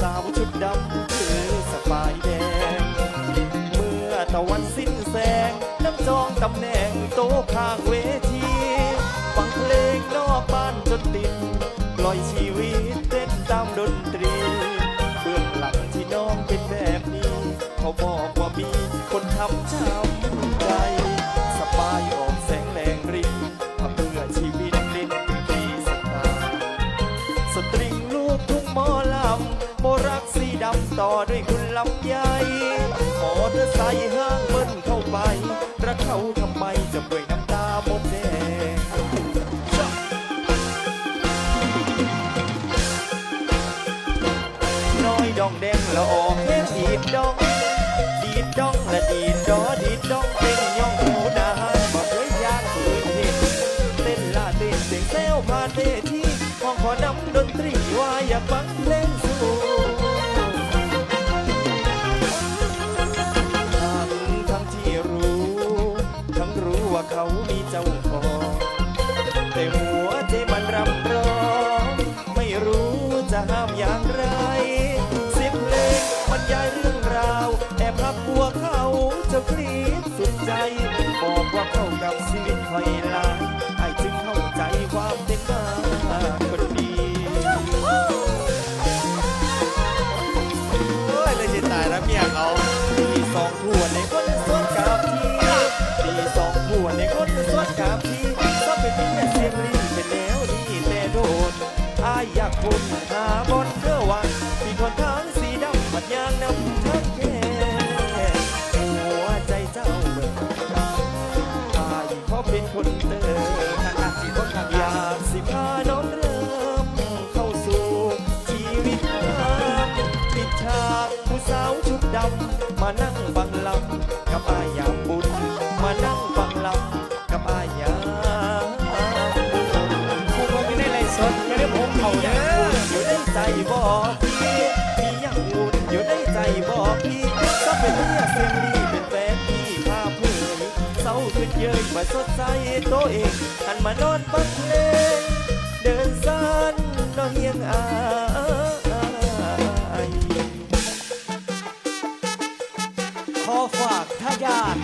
สาวชุดดำคือสบายแดง เมื่อตะวันสิ้นแสงน้ำจองตำแหน่งโต๊ะข้างเวทีฟังเพลงนอกบ้านจนติดปล่อยชีวิตเต้นตามดนตรีเบื้องหลังที่น้องเป็นแบบนี้ เขาบอกว่ามีคนทำช้ำำต่อด้วยคุณลำไยมอเตอร์ไซค์ห้างเบิ้ลเข้าไป รักเขาทำไมจะด้วยน้ำตาหมแดงน้อยดองแดงละออกเพลงดีดดอง ดีดดองและดีดดอดีดดองเป็นย่องหูดาหารมาเคยยากเคยเห็นเต้นลาเต้นเสียงแซวผ่าเวทีห้องขอนำดนตรีว่าอยากฟังเพลง เจ้าของแต่หัวใจมันรำร้อง ไม่รู้จะห้ามอย่างไรเสียงเพลงบรรยายเรื่องราว แอบพับบัวเขาจะกรีดสุดใจ บอกว่าเข้ากับชีวิตคอยลาไอ้จึงเข้าใจความเป็นมาคนดีโอ้ยเลยจะตายแล้วเมียเขาปีสองทั่วในคนสว กับทีก็เป็นที่เสียงลีเป็นแนวดีแต่โดนอายอยากคนหาบนเพื่อหวังที่คนทางสีดำปัดยางนำทั้งแค่หัวใจเจ้าเบิกอายขอเป็นคนเติมการสีคนทางอยากสิพาน้องเริ่มเข้าสู่ชีวิตงามปิดฉากผู้สาวชุดดำมานั่งฟังลำกับอายามบุญมานั่ง บอกพี่พี่ย่างอุ่นอยู่ในใจบอกพี่ถ้เป็นเมียเสียงดีเป็นแฟนพี่ภาพเพื่อนเศร้าขึ้นเยอะมาสดใสตัวเองหันมานอนปัดเลงเดินสั้นนอนเฮียงอายขอฝากทายาท